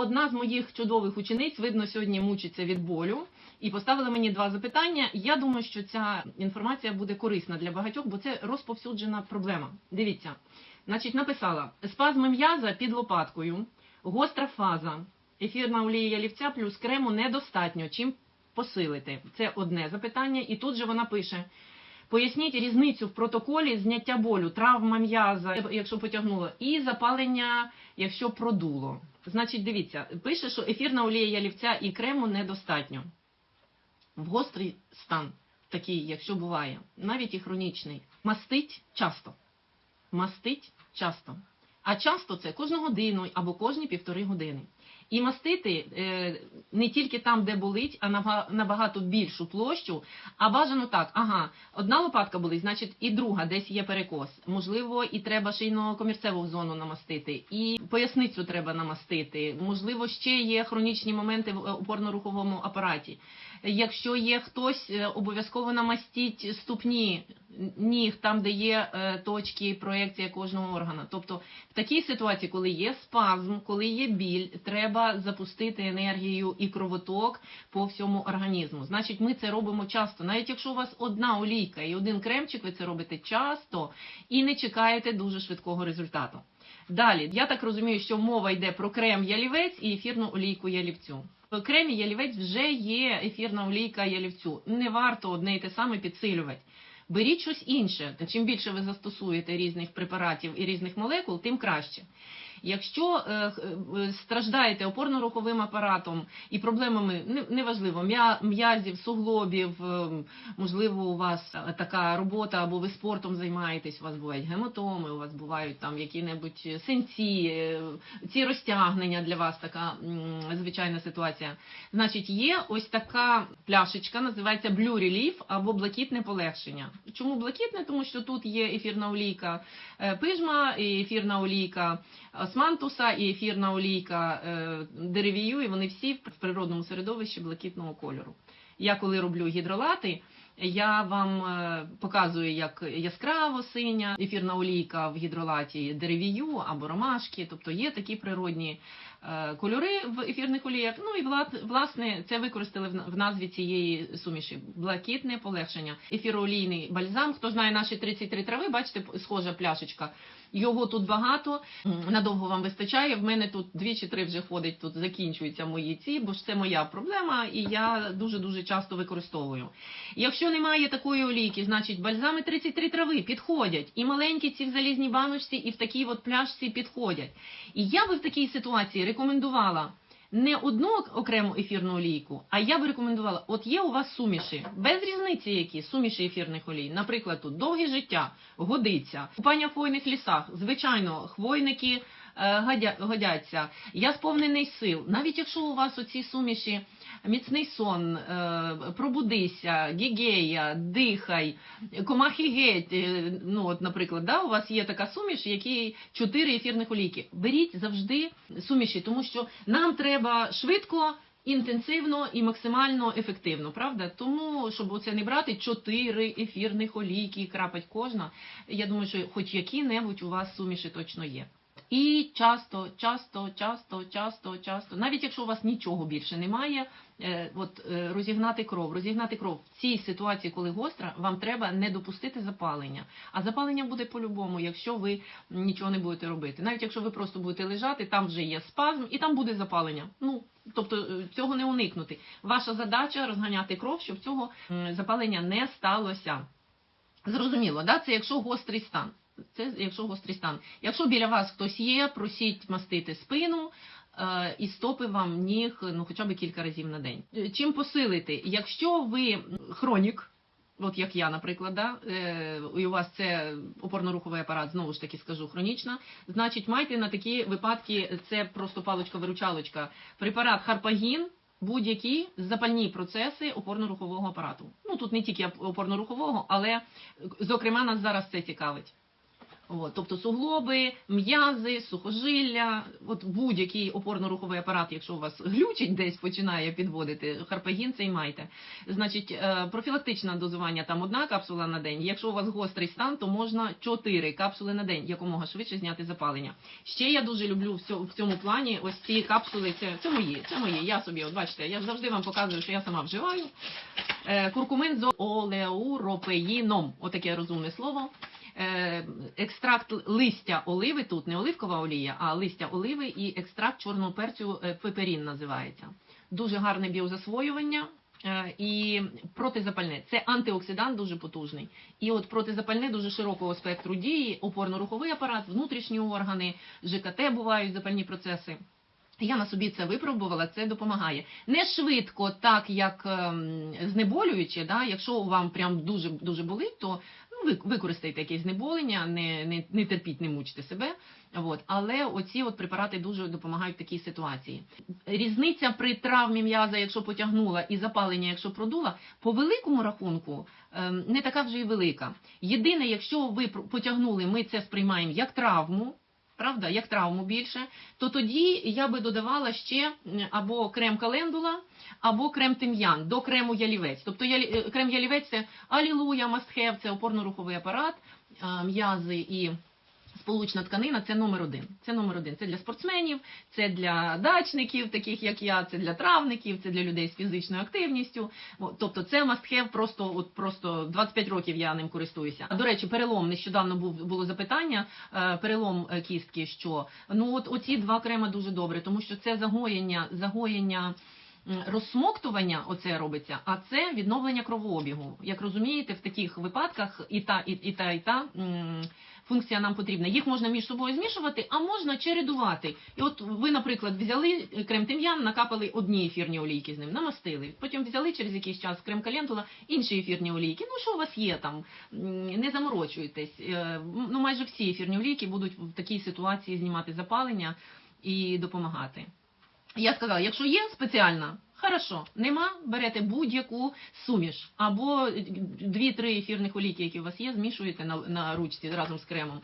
одна з моїх чудових учениць, видно, сьогодні мучиться від болю, і поставила мені два запитання. Я думаю, що ця інформація буде корисна для багатьох, бо це розповсюджена проблема. Дивіться, значить, написала спазми м'яза під лопаткою, гостра фаза, ефірна олія ялівця плюс крему недостатньо. Чим посилити? Це одне запитання, і тут же вона пише. Поясніть різницю в протоколі зняття болю, травма м'яза, якщо потягнуло, і запалення, якщо продуло. Значить, дивіться, пише, що ефірна олія ялівця і крему недостатньо. В гострий стан, такий, якщо буває, навіть і хронічний, мастить часто. Мастить часто. А часто це кожну годину або кожні півтори години. І мастити е, не тільки там, де болить, а наба- набагато більшу площу. А бажано так: ага, одна лопатка болить, значить і друга, десь є перекос. Можливо, і треба шийно-комірцеву зону намастити, і поясницю треба намастити. Можливо, ще є хронічні моменти в е, опорно-руховому апараті. Якщо є хтось, е, обов'язково намастіть ступні, ніг, там, де є точки проекція кожного органа. Тобто в такій ситуації, коли є спазм, коли є біль, треба запустити енергію і кровоток по всьому організму. Значить, ми це робимо часто. Навіть якщо у вас одна олійка і один кремчик, ви це робите часто і не чекаєте дуже швидкого результату. Далі, я так розумію, що мова йде про крем ялівець і ефірну олійку ялівцю. В кремі ялівець вже є ефірна олійка ялівцю. Не варто одне і те саме підсилювати. Беріть щось інше. Чим більше ви застосуєте різних препаратів і різних молекул, тим краще. Якщо е, е, страждаєте опорно-руховим апаратом і проблемами не- неважливо, м'я- м'язів, суглобів, е, можливо, у вас така робота, або ви спортом займаєтесь, у вас бувають гематоми, у вас бувають там які-небудь синці, ці розтягнення для вас така звичайна ситуація. Значить, є ось така пляшечка, називається Blue Relief або блакитне полегшення. Чому блакитне? Тому що тут є ефірна олійка пижма, ефірна олійка османтуса, і ефірна олійка е, деревію, і вони всі в природному середовищі блакитного кольору. Я коли роблю гідролати, я вам е, показую, як яскраво синя ефірна олійка в гідролаті деревію або ромашки, тобто є такі природні кольори в ефірних оліях. Ну і власне це використали в назві цієї суміші блакитне полегшення. Ефіроолійний бальзам. Хто знає наші 33 трави, бачите, схожа пляшечка. Його тут багато, надовго вам вистачає. В мене тут дві чи три вже ходить, тут закінчуються мої ці, бо ж це моя проблема, і я дуже дуже часто використовую. Якщо немає такої олійки, значить бальзами 33 трави підходять. І маленькі ці в залізній баночці, і в такій от пляшці підходять. І я би в такій ситуації рекомендувала не одну окрему ефірну олійку, а я би рекомендувала, от є у вас суміші, без різниці які суміші ефірних олій. Наприклад, тут довге життя, годиться, купання в хвойних лісах. Звичайно, хвойники е, годяться. Я сповнений сил. Навіть якщо у вас оці суміші міцний сон, е, пробудися, гігея, дихай, комахи геть. е, Ну, от, наприклад, да, у вас є така суміш, які чотири ефірних олійки. Беріть завжди суміші, тому що нам треба швидко. Інтенсивно і максимально ефективно, правда? Тому, щоб оце не брати чотири ефірних олійки, крапать кожна. Я думаю, що хоч які-небудь у вас суміші точно є. І часто, часто, часто, часто, часто, навіть якщо у вас нічого більше немає, е, от е, розігнати кров, розігнати кров в цій ситуації, коли гостра, вам треба не допустити запалення. А запалення буде по-любому, якщо ви нічого не будете робити. Навіть якщо ви просто будете лежати, там вже є спазм, і там буде запалення. Ну тобто е, цього не уникнути. Ваша задача розганяти кров, щоб цього запалення не сталося. Зрозуміло, да? це якщо гострий стан. Це якщо гострий стан. Якщо біля вас хтось є, просіть мастити спину е, і стопи вам ніг ну, хоча б кілька разів на день. Е, Чим посилити? Якщо ви хронік, от як я, наприклад, да, е, і у вас це опорно-руховий апарат, знову ж таки скажу, хронічна, значить майте на такі випадки, це просто паличка-виручалочка, препарат Харпагін, будь-які запальні процеси опорно-рухового апарату. Ну тут не тільки опорно-рухового, але зокрема нас зараз це цікавить. От, тобто суглоби, м'язи, сухожилля, от будь-який опорно-руховий апарат, якщо у вас глючить десь починає підводити, харпагін цей майте. Значить, е, профілактичне дозування там одна капсула на день. Якщо у вас гострий стан, то можна 4 капсули на день, якомога швидше зняти запалення. Ще я дуже люблю в цьому, плані ось ці капсули. Це, це мої, це мої. Я собі, от бачите, я завжди вам показую, що я сама вживаю. Е, Куркумин з олеуропеїном, отаке розумне слово. Е, Екстракт листя оливи, тут не оливкова олія, а листя оливи і екстракт чорного перцю е, пеперін називається. Дуже гарне біозасвоювання. е, І протизапальне це антиоксидант дуже потужний. І от протизапальне дуже широкого спектру дії, опорно-руховий апарат, внутрішні органи, ЖКТ бувають запальні процеси. Я на собі це випробувала, це допомагає. Не швидко, так як ем, знеболююче, да, якщо вам прям дуже дуже болить, то використайте якесь знеболення, не, не, не терпіть, не мучте себе. От. Але оці от препарати дуже допомагають в такій ситуації. Різниця при травмі м'яза, якщо потягнула, і запалення, якщо продула, по великому рахунку ем, не така вже і велика. Єдине, якщо ви потягнули, ми це сприймаємо як травму. Правда, як травму більше, то тоді я би додавала ще або крем календула, або крем тим'ян до крему ялівець. Тобто е, крем ялівець це алілуя, мастхев, це опорно-руховий апарат, м'язи і сполучна тканина це номер один. Це номер один. Це для спортсменів, це для дачників, таких як я, це для травників, це для людей з фізичною активністю. Тобто це мастхев просто, от просто 25 років я ним користуюся. До речі, перелом нещодавно був було запитання. е, Перелом е, кістки, що ну от оці два крема дуже добре, тому що це загоєння, загоєння. Розсмоктування оце робиться, а це відновлення кровообігу. Як розумієте, в таких випадках і та, і, і та, і та функція нам потрібна. Їх можна між собою змішувати, а можна чередувати. І от ви, наприклад, взяли крем тим'ян, накапали одні ефірні олійки з ним, намастили. Потім взяли через якийсь час крем календула, інші ефірні олійки. Ну що у вас є там? Не заморочуйтесь. Е, Ну майже всі ефірні олійки будуть в такій ситуації знімати запалення і допомагати. Я сказала, якщо є спеціальна, хорошо, нема, берете будь-яку суміш або дві-три ефірних олійки, які у вас є, змішуєте на, на ручці разом з кремом.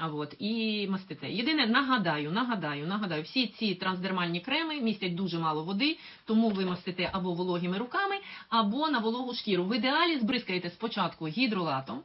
А от і мастите. Єдине, нагадаю, нагадаю, нагадаю, всі ці трансдермальні креми містять дуже мало води, тому ви мастите або вологими руками, або на вологу шкіру. В ідеалі збризкаєте спочатку гідролатом.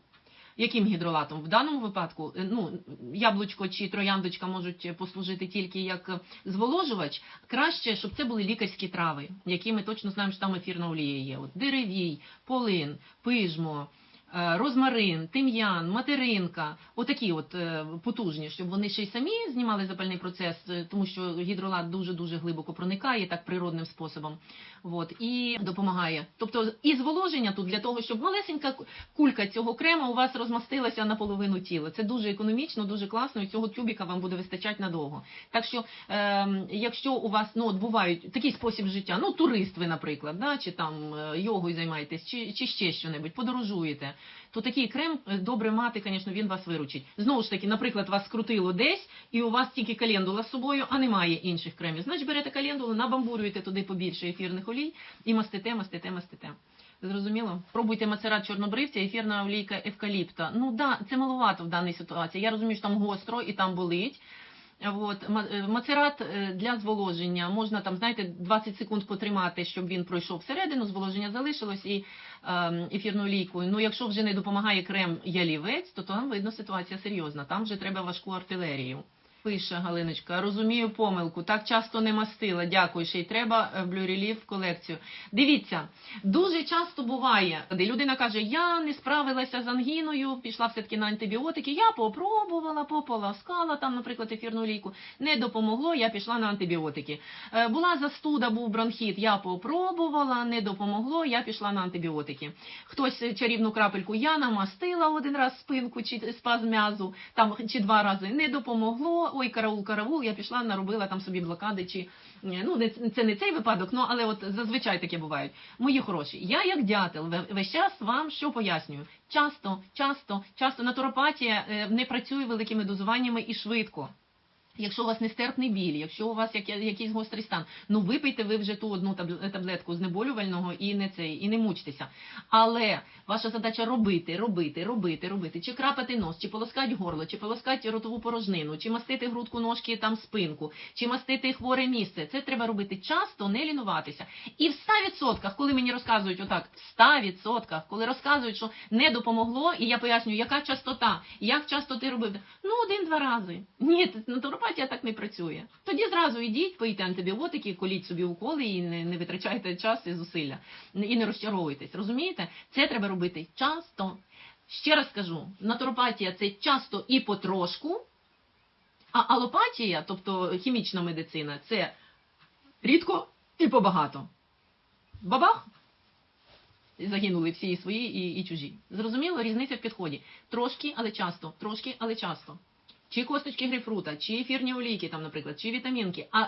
Яким гідролатом? В даному випадку е, ну, яблучко чи трояндочка можуть послужити тільки як зволожувач. Краще, щоб це були лікарські трави, які ми точно знаємо, що там ефірна олія є. От деревій, полин, пижмо, розмарин, тим'ян, материнка, отакі от е, потужні, щоб вони ще й самі знімали запальний процес, е, тому що гідролат дуже-дуже глибоко проникає так природним способом. От, і допомагає. Тобто і зволоження тут для того, щоб малесенька кулька цього крему у вас розмастилася на половину тіла. Це дуже економічно, дуже класно, і цього тюбіка вам буде вистачати надовго. Так що, ем, якщо у вас ну, от бувають такий спосіб життя, ну турист ви, наприклад, да, чи там е, йогою займаєтесь, чи, чи ще що-небудь, подорожуєте, то такий крем е, добре мати, звісно, він вас виручить. Знову ж таки, наприклад, вас скрутило десь, і у вас тільки календула з собою, а немає інших кремів. Значить, берете календулу, набамбурюєте туди побільше ефірних олій і мастите, мастите, мастите. Зрозуміло? Пробуйте мацерат чорнобривця, ефірна олійка евкаліпта. Ну да, це маловато в даній ситуації. Я розумію, що там гостро і там болить. От, е, мацерат е, для зволоження можна там, знаєте, 20 секунд потримати, щоб він пройшов всередину, зволоження залишилось і ем, ефірною олійкою. Ну, якщо вже не допомагає крем ялівець, то там видно ситуація серйозна. Там вже треба важку артилерію. Пише Галиночка, розумію помилку, так часто не мастила. Дякую, ще й треба е, блюрелів в колекцію. Дивіться, дуже часто буває, де людина каже, я не справилася з ангіною, пішла все-таки на антибіотики, я попробувала, пополоскала там, наприклад, ефірну олійку, не допомогло, я пішла на антибіотики. Е, Була застуда, був бронхіт, я попробувала, не допомогло, я пішла на антибіотики. Хтось е, чарівну крапельку я намастила один раз спинку чи спазм м'язу, там чи два рази не допомогло. Ой, караул, караул, я пішла, наробила там собі блокади чи ну це не цей випадок, ну але от зазвичай таке бувають. Мої хороші, я як дятел весь час вам що пояснюю. Часто, часто, часто натуропатія е, не працює великими дозуваннями і швидко. Якщо у вас нестерпний біль, якщо у вас якийсь гострий стан, ну випийте ви вже ту одну табл- таблетку знеболювального і не цей, і не мучтеся. Але ваша задача робити, робити, робити, робити, чи крапати нос, чи полоскати горло, чи полоскати ротову порожнину, чи мастити грудку ножки там спинку, чи мастити хворе місце. Це треба робити часто, не лінуватися. І в 100%, коли мені розказують отак, в 100%, коли розказують, що не допомогло, і я пояснюю, яка частота, як часто ти робив, ну один-два рази. Ні, натуропатія так не працює. Тоді зразу йдіть, пийте антибіотики, коліть собі уколи і не, не витрачайте час і зусилля. І не розчаровуйтесь. Розумієте? Це треба робити часто. Ще раз скажу, натуропатія це часто і потрошку, а алопатія, тобто хімічна медицина, це рідко і побагато. Бабах! Загинули всі і свої, і, і чужі. Зрозуміло, різниця в підході. Трошки, але часто, трошки, але часто. Чи косточки грейпфрута, чи ефірні олійки, там, наприклад, чи вітамінки, а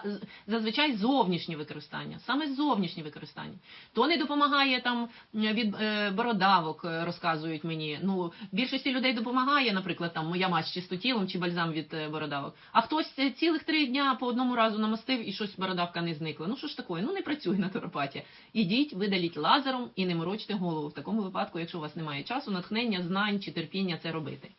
зазвичай зовнішнє використання, саме зовнішнє використання. То не допомагає там від е, бородавок, е, розказують мені. Ну, більшості людей допомагає, наприклад, там моя мазь чистотілом чи бальзам від е, бородавок. А хтось цілих три дня по одному разу намастив і щось бородавка не зникла. Ну що ж таке? Ну не працює натуропатія. Ідіть, видаліть лазером і не морочте голову. В такому випадку, якщо у вас немає часу, натхнення, знань чи терпіння це робити.